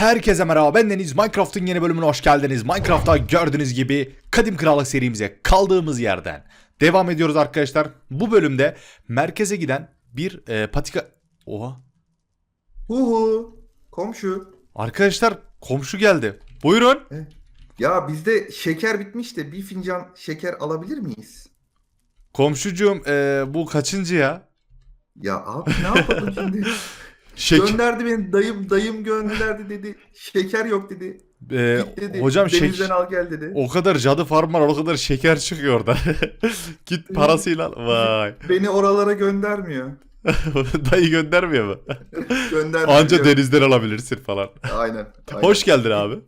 Herkese merhaba ben Deniz Minecraft'ın yeni bölümüne hoş geldiniz. Minecraft'ta gördüğünüz gibi Kadim Krallık serimize kaldığımız yerden devam ediyoruz arkadaşlar. Bu bölümde merkeze giden bir e, patika... Oha. Huhu. Komşu. Arkadaşlar komşu geldi. Buyurun. Ya bizde şeker bitmiş de bir fincan şeker alabilir miyiz? Komşucuğum e, bu kaçıncı ya? Ya abi ne yapalım şimdi? Şek Gönderdi beni dayım dayım gönderdi dedi. Şeker yok dedi. e, Git dedi. hocam şek Denizden al gel dedi. o kadar cadı farm var o kadar şeker çıkıyor orada. Git parasıyla al. Vay. Beni oralara göndermiyor. Dayı göndermiyor mu? Göndermiyor. Anca denizden alabilirsin falan. Aynen. aynen. Hoş geldin abi.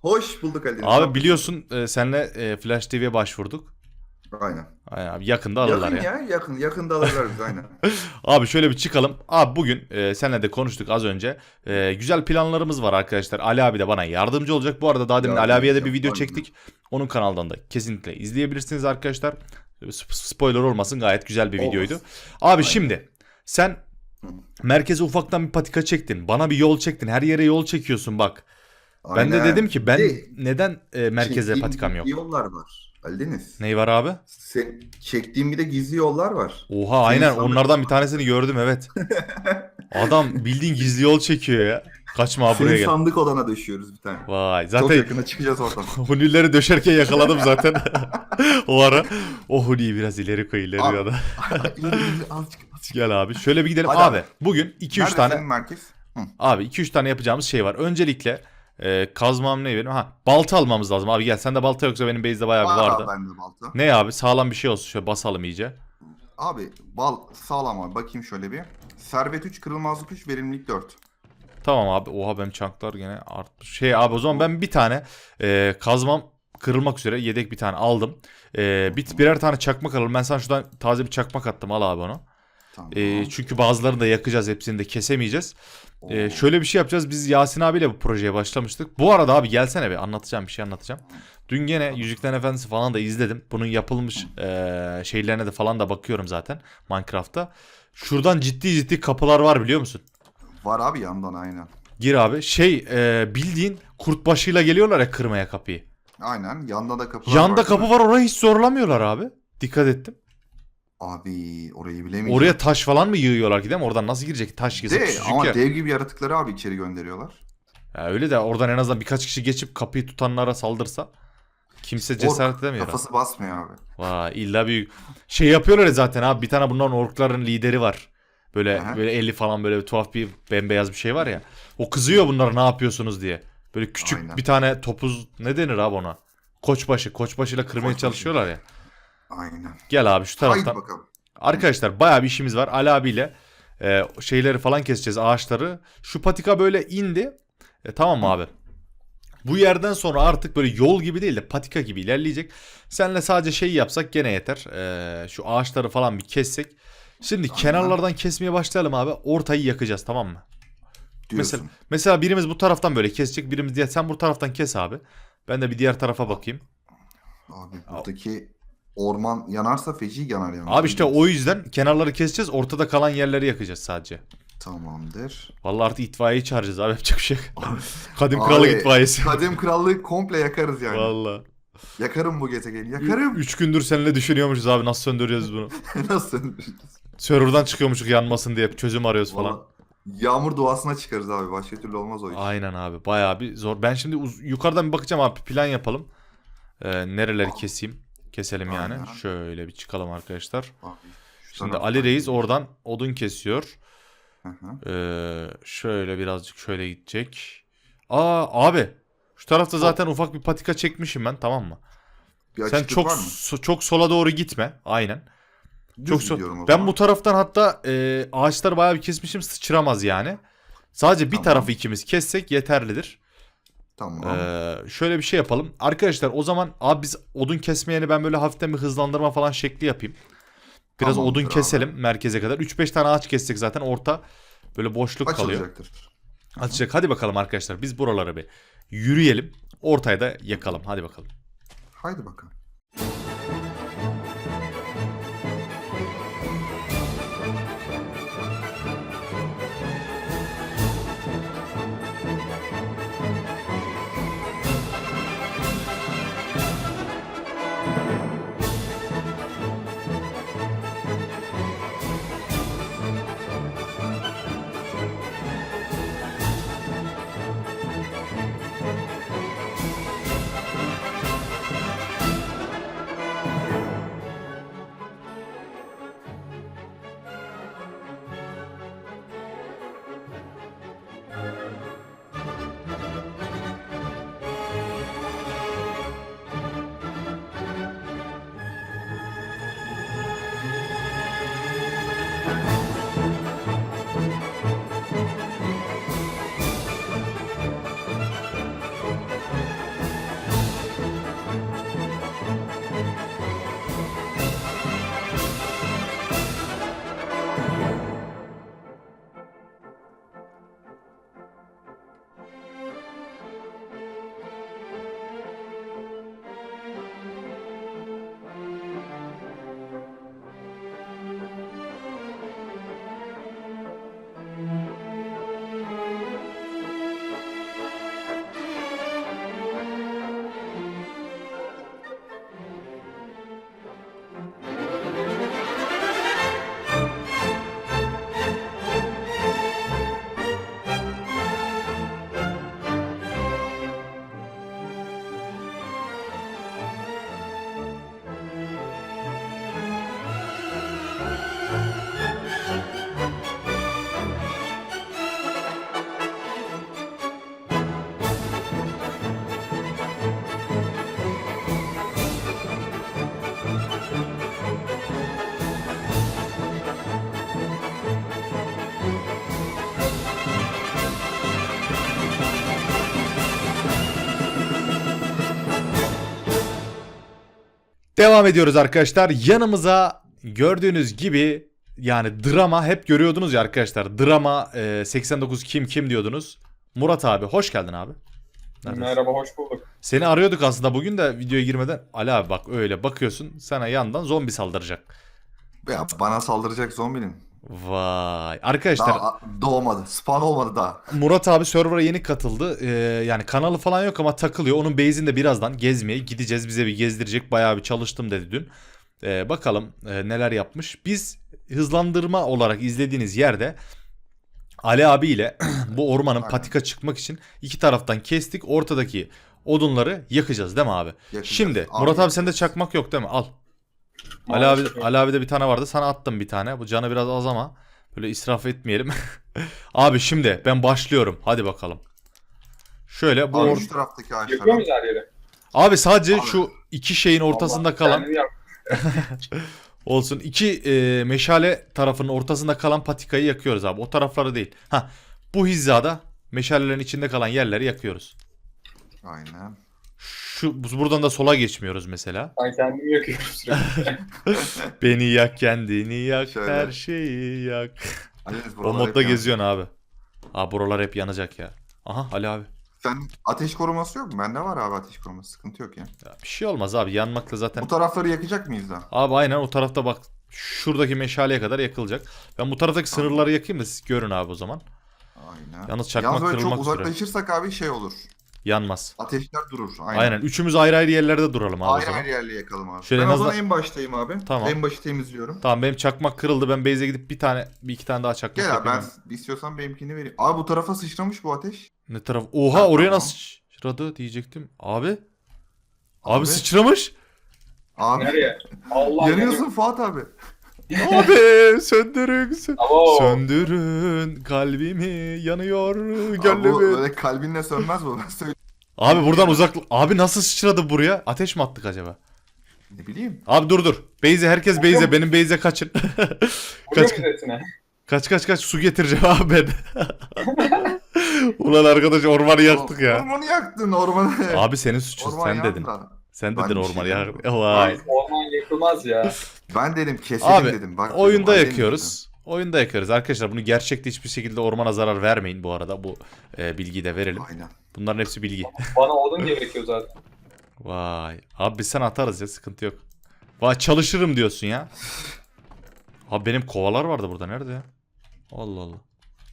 Hoş bulduk Ali. Abi biliyorsun e, senle e, Flash TV'ye başvurduk. Aynen. Aynen abi yakında alırlar Yakın ya. ya. yakın. Yakında alırlar biz aynen. Abi şöyle bir çıkalım. Abi bugün e, senle de konuştuk az önce. E, güzel planlarımız var arkadaşlar. Ali abi de bana yardımcı olacak. Bu arada daha demin Ali abiye de bir video aynen. çektik. Onun kanaldan da kesinlikle izleyebilirsiniz arkadaşlar. Sp- Spoiler olmasın gayet güzel bir Olmaz. videoydu. Abi şimdi sen merkeze ufaktan bir patika çektin. Bana bir yol çektin. Her yere yol çekiyorsun bak. Ben de Aynen. dedim ki ben De- neden e, merkeze Çektiğim patikam yok? Yollar var. Ali Deniz. Ney var abi? Sen, çektiğim bir de gizli yollar var. Oha aynen sandık- onlardan bir tanesini gördüm evet. Adam bildiğin gizli yol çekiyor ya. Kaçma abi buraya Senin gel. sandık odana düşüyoruz bir tane. Vay Çok zaten yakında çıkacağız oradan. hunileri döşerken yakaladım zaten. o ara o huniyi biraz ileri koy ileri Abi, ya da. Azıcık. Gel abi şöyle bir gidelim. Hadi abi, abi. bugün 2-3 Nerede tane senin merkez? Abi 2-3 tane yapacağımız şey var. Öncelikle e, kazmam ne verim? Ha balta almamız lazım abi gel. Sende balta yoksa benim base'de bayağı bir Var vardı. abi bende balta. Ne abi sağlam bir şey olsun şöyle basalım iyice. Abi bal sağlam abi. Bakayım şöyle bir. Servet 3, kırılmazlık 3, verimlilik 4. Tamam abi. Oha benim çanklar gene artmış. Şey abi o zaman ben bir tane e, kazmam kırılmak üzere yedek bir tane aldım. E, bir, birer tane çakmak alalım. Ben sana şuradan taze bir çakmak attım. Al abi onu. Tamam. E, çünkü bazılarını da yakacağız. Hepsini de kesemeyeceğiz. E, şöyle bir şey yapacağız. Biz Yasin abiyle bu projeye başlamıştık. Bu arada abi gelsene be anlatacağım bir şey anlatacağım. Dün gene Yüzüklerin Efendisi falan da izledim. Bunun yapılmış e, şeylerine de falan da bakıyorum zaten Minecraft'ta. Şuradan ciddi ciddi kapılar var biliyor musun? Var abi yandan aynen. Gir abi. Şey e, bildiğin kurt başıyla geliyorlar ya kırmaya kapıyı. Aynen. Yanda da kapı var. Yanda kapı var orayı hiç zorlamıyorlar abi. Dikkat ettim. Abi orayı bilemeyeceğim. Oraya taş falan mı yığıyorlar ki değil mi? Oradan nasıl girecek? Taş girse de, ama ya. dev gibi yaratıkları abi içeri gönderiyorlar. Ya öyle de oradan en azından birkaç kişi geçip kapıyı tutanlara saldırsa kimse cesaret Ork edemiyor. abi. Kafası basmıyor abi. Vay illa büyük. Şey yapıyorlar ya zaten abi bir tane bunların orkların lideri var. Böyle Aha. böyle eli falan böyle bir tuhaf bir bembeyaz bir şey var ya. O kızıyor bunlara ne yapıyorsunuz diye. Böyle küçük Aynen. bir tane topuz ne denir abi ona? Koçbaşı. Koçbaşıyla kırmaya Koçbaşı. çalışıyorlar ya. Aynen. Gel abi şu Haydi taraftan. bakalım. Arkadaşlar bayağı bir işimiz var. Ali abiyle e, şeyleri falan keseceğiz ağaçları. Şu patika böyle indi. E, tamam mı abi? Bu yerden sonra artık böyle yol gibi değil de patika gibi ilerleyecek. Senle sadece şey yapsak gene yeter. E, şu ağaçları falan bir kessek. Şimdi Aynen. kenarlardan kesmeye başlayalım abi. Ortayı yakacağız tamam mı? Diyorsun. Mesela, mesela birimiz bu taraftan böyle kesecek. Birimiz diğer. Sen bu taraftan kes abi. Ben de bir diğer tarafa bakayım. Abi buradaki orman yanarsa feci yanar yani. Abi işte o yüzden kenarları keseceğiz. Ortada kalan yerleri yakacağız sadece. Tamamdır. Vallahi artık itfaiyeyi çağıracağız abi yapacak bir şey. yok. Kadim Abi, krallık itfaiyesi. Kadim krallığı komple yakarız yani. Vallahi. Yakarım bu gezegeni. Yakarım. Üç gündür seninle düşünüyormuşuz abi nasıl söndüreceğiz bunu. Nasıl söndüreceğiz? Server'dan çıkıyormuşuk yanmasın diye çözüm arıyoruz falan. Vallahi Yağmur duasına çıkarız abi. Başka türlü olmaz o iş. Aynen abi bayağı bir zor. Ben şimdi uz- yukarıdan bir bakacağım abi plan yapalım. Ee, nereleri keseyim. Keselim yani. Aynen. Şöyle bir çıkalım arkadaşlar. Abi, Şimdi Ali Reis oradan odun kesiyor. Hı hı. Ee, şöyle birazcık şöyle gidecek. Aa abi şu tarafta zaten ufak bir patika çekmişim ben tamam mı? Bir Sen çok so- çok sola doğru gitme. Aynen. Düz Çok so- Ben bu taraftan hatta e, ağaçları bayağı bir kesmişim sıçramaz yani. Sadece bir Tamam. tarafı ikimiz kessek yeterlidir. Tamam. Ee, şöyle bir şey yapalım. Arkadaşlar o zaman abi biz odun kesmeyeni ben böyle hafiften bir hızlandırma falan şekli yapayım. Biraz Tamamdır odun abi. keselim merkeze kadar. 3-5 tane ağaç kessek zaten orta böyle boşluk kalıyor. Açılacaktır. Açacak. Hadi bakalım arkadaşlar biz buraları bir yürüyelim. Ortaya da yakalım. Hadi bakalım. Haydi bakalım. Devam ediyoruz arkadaşlar. Yanımıza gördüğünüz gibi yani drama hep görüyordunuz ya arkadaşlar. Drama e, 89 kim kim diyordunuz. Murat abi hoş geldin abi. Neredesin? Merhaba, hoş bulduk. Seni arıyorduk aslında bugün de videoya girmeden. Ali abi bak öyle bakıyorsun sana yandan zombi saldıracak. Ya bana saldıracak zombinin. Vay. Arkadaşlar Daha doğmadı. Spawn olmadı daha. Murat abi server'a yeni katıldı. Ee, yani kanalı falan yok ama takılıyor. Onun base'inde birazdan gezmeye gideceğiz. Bize bir gezdirecek. Bayağı bir çalıştım dedi dün. Ee, bakalım e, neler yapmış. Biz hızlandırma olarak izlediğiniz yerde Ali abi ile bu ormanın Aynen. patika çıkmak için iki taraftan kestik. Ortadaki odunları yakacağız değil mi abi? Yakacağız. Şimdi Abi Murat abi sende yakacağız. çakmak yok değil mi? Al. Ali abi. Ali abi de bir tane vardı. Sana attım bir tane. Bu canı biraz az ama böyle israf etmeyelim. abi şimdi ben başlıyorum. Hadi bakalım. Şöyle bu Abi or- şu taraftaki Yapıyor ağaçlara. muyuz her yere? Abi sadece Abi. şu iki şeyin ortasında Allah, kalan kendini yap. olsun. İki e, meşale tarafının ortasında kalan patikayı yakıyoruz abi. O tarafları değil. Ha bu hizada meşalelerin içinde kalan yerleri yakıyoruz. Aynen. Şu bu- buradan da sola geçmiyoruz mesela. Ben kendimi yakıyorum sürekli. Beni yak kendini yak Şöyle. her şeyi yak. Ali'niz O buralar hep modda geziyorsun abi. Aa buralar hep yanacak ya. Aha Ali abi. Sen ateş koruması yok mu? Bende var abi ateş koruması. Sıkıntı yok ya. Ya bir şey olmaz abi yanmakla zaten. Bu tarafları yakacak mıyız da? Abi aynen o tarafta bak. Şuradaki meşaleye kadar yakılacak. Ben bu taraftaki sınırları yakayım da siz görün abi o zaman. Aynen. Yalnız çakmak Yalnız böyle çok kırılmak üzere. uzaklaşırsak abi şey olur. Yanmaz. Ateşler durur. Aynen. Aynen. Üçümüz ayrı ayrı yerlerde duralım abi o Ayrı zaman. ayrı yerle yakalım abi. Şöyle ben en o zaman en baştayım abi. Tamam. En başı temizliyorum. Tamam benim çakmak kırıldı. Ben base'e gidip bir tane bir iki tane daha çakmak Gel abi ben yapayım. istiyorsan benimkini vereyim. Abi bu tarafa sıçramış bu ateş. Ne taraf? Oha Ha, oraya tamam. nasıl sıçradı diyecektim. Abi. Abi, Abi. sıçramış. Abi Nereye? Allah yanıyorsun Fuat abi. Abi söndürün. sö- Abo. Söndürün kalbimi yanıyor Abi bu gönlümü. böyle kalbinle sönmez bu. Ben söyleyeyim. Abi buradan uzak... Abi nasıl sıçradı buraya? Ateş mi attık acaba? Ne bileyim. Abi dur dur. Beyze herkes Beyze. Benim Beyze kaçın. Kaç, kaç kaç kaç su getireceğim abi ben. Ulan arkadaş ormanı yaktık ya. Ormanı yaktın ormanı. Abi senin suçun Orman sen yandı dedin. Sen Ben dedin bir şey ormanı demedim. Vay. Orman yakılmaz ya. Ben dedim keselim Abi dedim. Bak, dedim, oyunda halledin yakıyoruz. Oyunda yakıyoruz. Arkadaşlar bunu gerçekte hiçbir şekilde ormana zarar vermeyin bu arada. Bu e, bilgiyi de verelim. dedim. Aynen. Bunların hepsi bilgi. Bana odun gerekiyor zaten. Vay. Abi biz sana atarız ya sıkıntı yok. Vay çalışırım diyorsun ya. Abi benim kovalar vardı burada nerede ya? Allah Allah.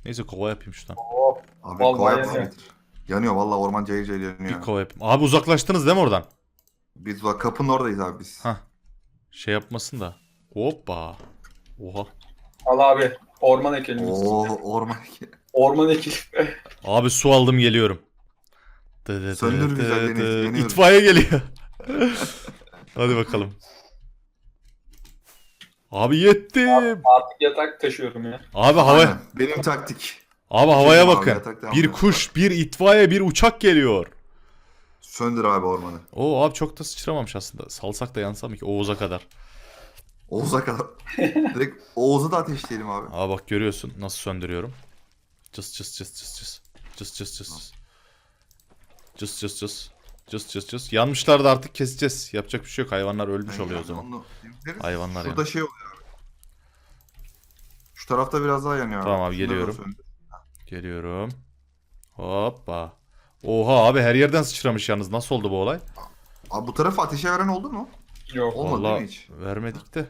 Neyse kova yapayım şuradan. Oh. Abi Vallahi kova yanıyor. yapsın. Yanıyor vallahi orman cayır cayır Bir yanıyor. kova yapayım. Abi uzaklaştınız değil mi oradan? Biz bak kapının oradayız abi biz. Hah. Şey yapmasın da. Hoppa. Oha. Al abi. Orman ekelim. biz. Oo orman. Orman ekelim. Abi su aldım geliyorum. Dı dı dı Söndür dı güzelliğini, dı. yanıyorum. İtfaiye geliyor. Hadi bakalım. Abi yettim. Artık yatak taşıyorum ya. Abi hava Aynen. Benim taktik. abi havaya Abi, bakın. Bir kuş, bir itfaiye, bir uçak geliyor. Söndür abi ormanı. Oo abi çok da sıçramamış aslında. Salsak da yansam ki Oğuz'a kadar. Oğuz'a kadar. Direkt Oğuz'u da ateşleyelim abi. Aa bak görüyorsun nasıl söndürüyorum. Cıs cıs cıs cıs cıs. Cıs cıs cıs. Cıs cıs cıs. Cıs cıs cıs. Yanmışlar da artık keseceğiz. Yapacak bir şey yok. Hayvanlar ölmüş Yani oluyor o zaman. onu temizleriz. Hayvanlar Şurada yani. şey oluyor abi. Şu tarafta biraz daha yanıyor Tamam abi, Şunları da geliyorum. söndür. Geliyorum. Hoppa. Oha abi her yerden sıçramış yalnız. Nasıl oldu bu olay? Abi bu tarafa ateşe veren oldu mu? Yok. Olmadı Vallahi değil mi hiç? vermedik de.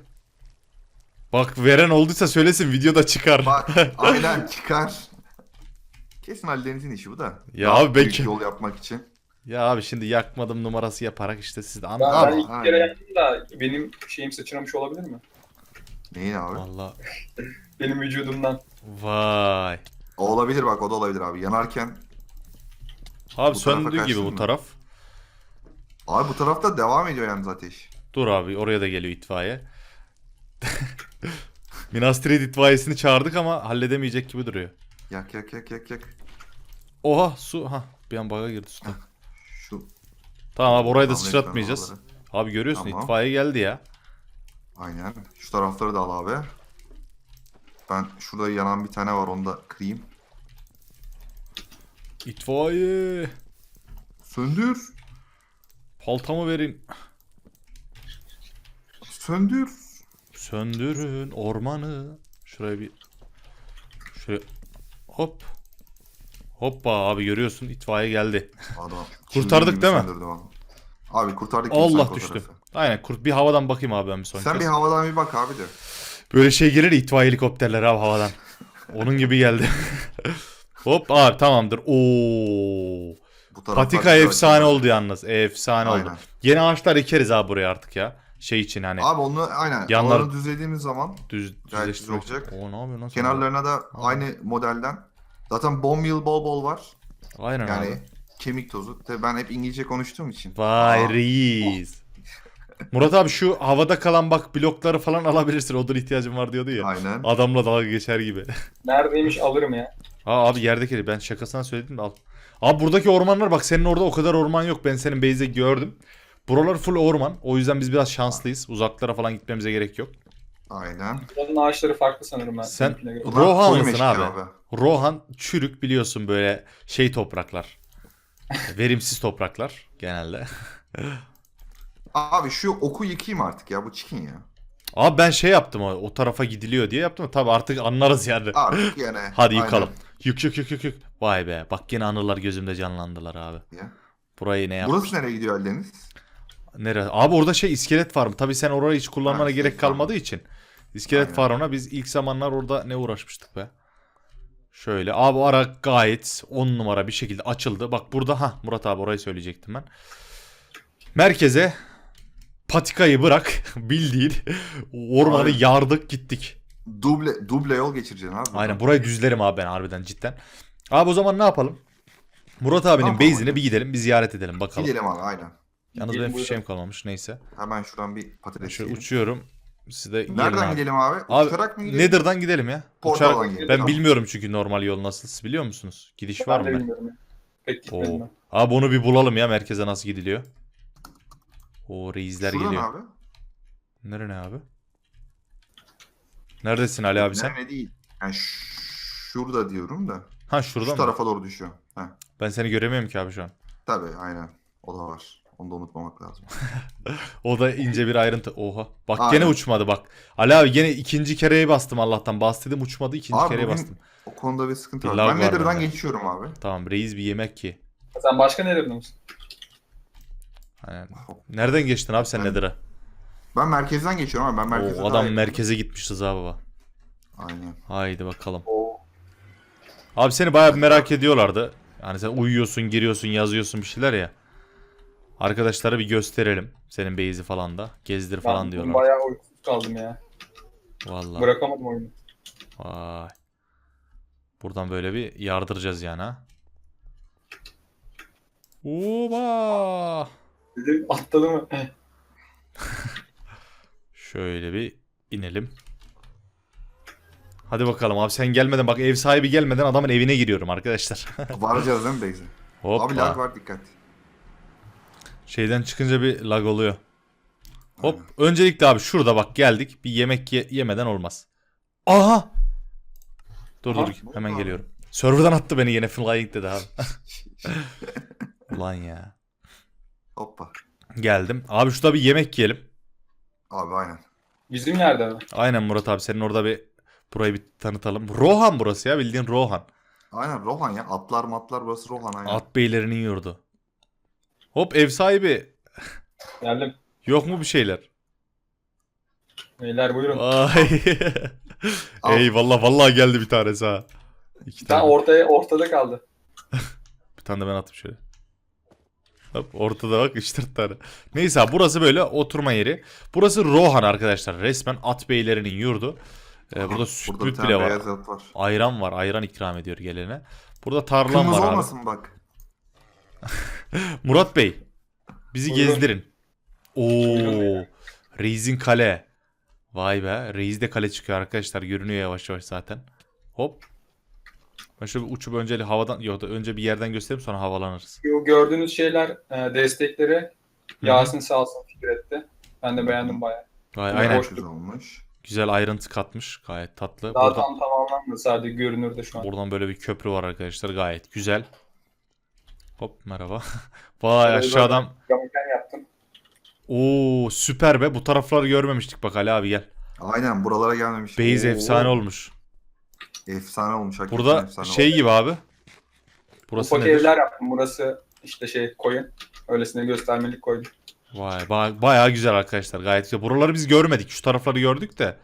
Bak veren olduysa söylesin videoda çıkar. Bak aynen çıkar. Kesin Ali Deniz'in işi bu da. Ya Daha abi büyük belki- yol yapmak için. Ya abi şimdi yakmadım numarası yaparak işte siz de Ben, anladınız. ben Abi, aynen. kere yaptım da benim şeyim sıçramış olabilir mi? Neyin abi? Valla. Benim vücudumdan. Vay. O olabilir bak o da olabilir abi. Yanarken. Abi Bu tarafa söndü gibi kaçtın bu mı? taraf. Abi bu tarafta devam ediyor yalnız ateş. Dur abi oraya da geliyor itfaiye. Minas Tirith itfaiyesini çağırdık ama halledemeyecek gibi duruyor. Yak yak yak yak yak. Oha su. ha bir an bug'a girdi su. Şu. Tamam abi orayı da Tamam, sıçratmayacağız. Abi görüyorsun Tamam. itfaiye geldi ya. Aynen. Şu tarafları da al abi. Ben şurada yanan bir tane var onu da kırayım. İtfaiye. Söndür. Paltamı verin. Söndür. Söndürün ormanı. Şuraya bir şöyle hop. Hoppa abi görüyorsun itfaiye geldi. Adam. Kurtardık değil mi? vallahi. Abi kurtardık. Allah düştü. Aynen kurt bir havadan bakayım abi ben bir son Sen kez. bir havadan bir bak abi de. Böyle şey gelir itfaiye helikopterler abi havadan. Onun gibi geldi. Hop abi tamamdır. Oo. Bu taraflar Patika güzel efsane açıldı. oldu yalnız. Efsane oldu. Aynen. Yeni ağaçlar ekeriz abi buraya artık ya. Şey için hani Abi onu aynen. Yanlar- Alanı düzlediğimiz zaman düz gayet düzleştirmek güzel olacak. Oo ne yapıyor nasıl? kenarlarına da aynı modelden. Zaten bomb yıl bol bol var. Aynen Yani abi. kemik tozu. Tabii ben hep İngilizce konuştuğum için. Vay Aa, reis. Murat abi şu havada kalan bak blokları falan alabilirsin. Odur ihtiyacım var diyordu ya. Aynen. Adamla dalga geçer gibi. Neredeymiş alırım ya. Aa abi yerdeki ben şakasına söyledim de al. Abi buradaki ormanlar bak senin orada o kadar orman yok. Ben senin base'de gördüm. Buralar full orman. O yüzden biz biraz şanslıyız. Uzaklara falan gitmemize gerek yok. Aynen. Buranın ağaçları farklı sanırım ben. Sen-. Bunlar Rohanlısın koyu meşke abi. Rohan, çürük biliyorsun böyle şey topraklar. Verimsiz topraklar genelde. Abi şu oku yıkayayım artık ya bu çikin ya. Abi ben şey yaptım o, o tarafa gidiliyor diye yaptım. Tabi artık anlarız yani. Artık yani. Hadi aynen. yıkalım. Yık yık yık yık yık. Vay be bak yine anılar gözümde canlandılar abi. Ya. Burayı ne yapmış? Burası nereye gidiyor Deniz? Nere? Abi orada şey iskelet farmı. Tabi sen orayı hiç kullanmana Ha, gerek kalmadığı için. İskelet Aynen. farmına biz ilk zamanlar orada ne uğraşmıştık be. Şöyle abi ara gayet 10 numara bir şekilde açıldı. Bak burada ha Murat abi orayı söyleyecektim ben. Merkeze patikayı bırak bildiğin ormanı Aynen. yardık gittik. Duble, duble yol geçireceksin abi. Aynen burayı düzlerim abi ben harbiden cidden. Abi o zaman ne yapalım? Murat abinin Tamam, base'ine bir gidelim bir ziyaret edelim bakalım. Gidelim abi aynen. Yalnız Gidelim, benim buyurun. fişeğim kalmamış neyse. Hemen şuradan bir patates Şöyle yiyelim. uçuyorum. Siz de Nereden abi. gidelim abi? Abi Uçarak mı gidelim? Nether'dan gidelim ya. Portaldan Uçarak- gidelim, Ben tamam. bilmiyorum çünkü normal yol nasıl. Siz biliyor musunuz? Gidiş var Ben de mı? bilmiyorum ya. Pek gitmedim ben. Abi onu bir bulalım ya merkeze nasıl gidiliyor. O reisler Şuradan geliyor. abi. Nere ne abi? Neredesin Ali abi sen? Nerede değil. Yani şurada diyorum da. Ha şurada şu mı? tarafa doğru düşüyor. Heh. Ben seni göremiyorum ki abi şu an. Tabii aynen. O da var. Onu da unutmamak lazım. O da ince bir ayrıntı. Oha. Bak Aynen. gene uçmadı bak. Ali abi gene ikinci kereye bastım Allah'tan. Bas dedim uçmadı ikinci Abi kereye bugün- bastım. O konuda bir sıkıntı Bir var. Ben Nether'dan geçiyorum abi. Tamam reis bir yemek ki. Sen başka nerede misin? Aynen. Nereden geçtin abi sen Nether'a? Ben merkezden geçiyorum abi. Ben merkeze daha adam yakınım. merkeze gitmiş Rıza baba. Aynen. Haydi bakalım. Oo. Abi seni bayağı bir merak ediyorlardı. Yani sen uyuyorsun, giriyorsun, yazıyorsun bir şeyler ya. Arkadaşlara bir gösterelim. Senin base'i falan da. Gezdir falan ben diyorlar. bayağı uykusuz kaldım ya. Vallahi. Bırakamadım oyunu. Vay. Buradan böyle bir yardıracağız yani ha. Oba! Dedim atladı mı? Şöyle bir inelim. Hadi bakalım abi sen gelmeden bak ev sahibi gelmeden adamın evine giriyorum arkadaşlar. Varacağız değil mi Beyzi? Hoppa. Abi lag var dikkat. Şeyden çıkınca bir lag oluyor. Hop. Öncelikle abi şurada bak geldik. Bir yemek ye- yemeden olmaz. Aha. Dur dur hemen abi? geliyorum. Server'dan attı beni yine flying dedi abi. Ulan ya. Hoppa. Geldim. Abi şurada bir yemek yiyelim. Abi aynen. Bizim nerede abi? Aynen Murat abi senin orada bir burayı bir tanıtalım. Rohan burası ya bildiğin Rohan. Aynen Rohan ya. Atlar matlar burası Rohan aynen. At beylerinin yurdu. Hop ev sahibi. Geldim. Yok mu bir şeyler? Beyler buyurun. Vay. Al. Eyvallah vallahi geldi bir tanesi ha. İki Sen tane. ortaya ortada kaldı. Bir tane de ben attım şöyle. Hop ortada bak 3-4 tane. Neyse abi burası böyle oturma yeri. Burası Rohan arkadaşlar. Resmen at beylerinin yurdu. Ee, burada Burada bir süt tane bile var. var. Ayran var. Ayran ikram ediyor gelene. Burada tarlam Kırmızı var abi. olmasın bak. Murat Bey. Bizi Buyurun. gezdirin. Oo. Reis'in kale. Vay be. Reis de kale çıkıyor arkadaşlar. Görünüyor yavaş yavaş zaten. Hop. Ben şöyle bir uçup önce havadan yok da önce bir yerden göstereyim sonra havalanırız. Bu gördüğünüz şeyler e, destekleri Yasin sağ olsun fikir etti. Ben de beğendim bayağı. Aynen. hoş. Güzel olmuş. Güzel ayrıntı katmış. Gayet tatlı. Daha Buradan, tam tamamlanmadı sadece görünürde şu an. buradan böyle bir köprü var arkadaşlar. Gayet güzel. Hop merhaba. Vay Şöyle aşağıdan. Camuken yaptım. Oo süper be. Bu tarafları görmemiştik bak Ali abi gel. Aynen buralara gelmemiş. Beyz efsane olmuş. Efsane olmuş. hakikaten Burada efsane şey olmuş. gibi abi. Burası Ufak nedir? evler yaptım. Burası işte şey koyun. Öylesine göstermelik koydum. Vay ba- bayağı güzel arkadaşlar gayet güzel. Buraları biz görmedik. Şu tarafları gördük de.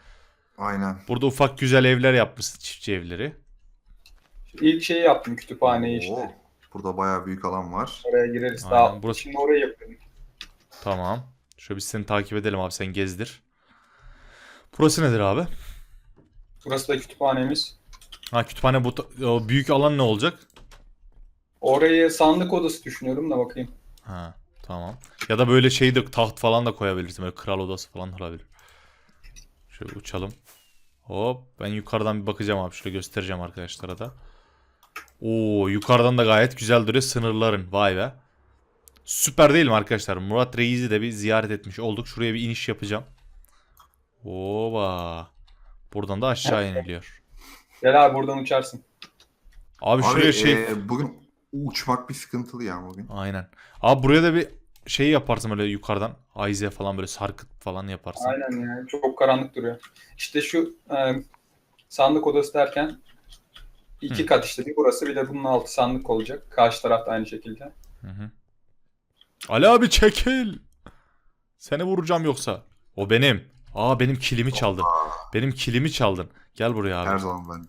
Aynen. Burada ufak güzel evler yapmışsın çiftçi evleri. İlk şeyi yaptım kütüphaneyi işte. Oo, Burada bayağı büyük alan var. Oraya gireriz. Aynen, Daha burası- şimdi orayı yapıyorum. Tamam. Şöyle biz seni takip edelim abi sen gezdir. Burası nedir abi? Burası da kütüphanemiz. Ha kütüphane bu ta- o büyük alan ne olacak? Orayı sandık odası düşünüyorum da bakayım. Ha tamam. Ya da böyle şey de taht falan da koyabilirsin. Böyle kral odası falan olabilir. Şöyle uçalım. Hop ben yukarıdan bir bakacağım abi. Şöyle göstereceğim arkadaşlara da. Oo yukarıdan da gayet güzel duruyor sınırların. Vay be. Süper değil mi arkadaşlar? Murat Reis'i de bir ziyaret etmiş olduk. Şuraya bir iniş yapacağım. Oba. Buradan da aşağı iniliyor. Gel abi buradan uçarsın. Abi Abi şuraya şey... e, bugün uçmak bir sıkıntılı ya bugün. Aynen. Abi buraya da bir şey yaparsın böyle yukarıdan. Ayze falan böyle sarkıt falan yaparsın. Aynen yani çok karanlık duruyor. İşte şu e, sandık odası derken iki Hı. kat işte bir burası bir de bunun altı sandık olacak. Karşı tarafta aynı şekilde. Hı hı. Ali abi çekil. Seni vuracağım yoksa. O benim. Aa benim kilimi çaldın. Benim kilimi çaldın. Gel buraya abi. Her zaman ben.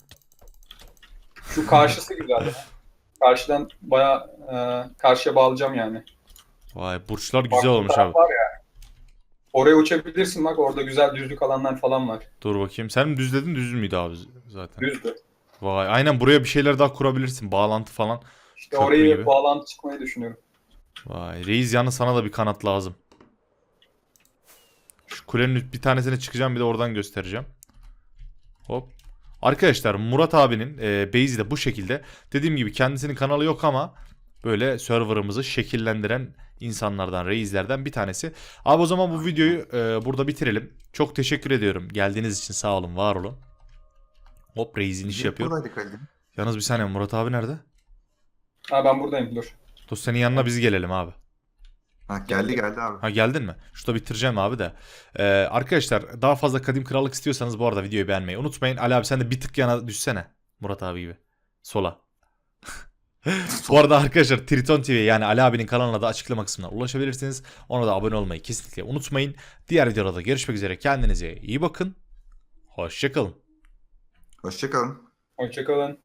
Şu karşısı güzel. Karşıdan baya karşıya bağlayacağım yani. Vay burçlar güzel bu olmuş taraf abi. Var ya. Oraya uçabilirsin bak orada güzel düzlük alanlar falan var. Dur bakayım. Sen mi düzledin düz müydü abi zaten? Düzdü. Vay aynen buraya bir şeyler daha kurabilirsin. Bağlantı falan. İşte Köprü orayı gibi. bağlantı çıkmayı düşünüyorum. Vay reis yanı sana da bir kanat lazım. Şu kulenin bir tanesine çıkacağım bir de oradan göstereceğim. Hop. Arkadaşlar Murat abinin e, base'i de bu şekilde. Dediğim gibi kendisinin kanalı yok ama böyle serverımızı şekillendiren insanlardan, reislerden bir tanesi. Abi o zaman bu videoyu e, burada bitirelim. Çok teşekkür ediyorum. Geldiğiniz için sağ olun, var olun. Hop reis'in iş Biz yapıyor. Yalnız bir saniye Murat abi nerede? Ha ben buradayım dur. Dur senin yanına biz gelelim abi. Ha, geldi geldi abi. Ha geldin mi? Şurada bitireceğim abi de. Ee, arkadaşlar daha fazla Kadim Krallık istiyorsanız bu arada videoyu beğenmeyi unutmayın. Ali abi sen de bir tık yana düşsene. Murat abi gibi. Sola. bu arada arkadaşlar Triton TV yani Ali abinin kanalına da açıklama kısmına ulaşabilirsiniz. Ona da abone olmayı kesinlikle unutmayın. Diğer videoda da görüşmek üzere. Kendinize iyi bakın. Hoşçakalın. Hoşçakalın. Hoşçakalın.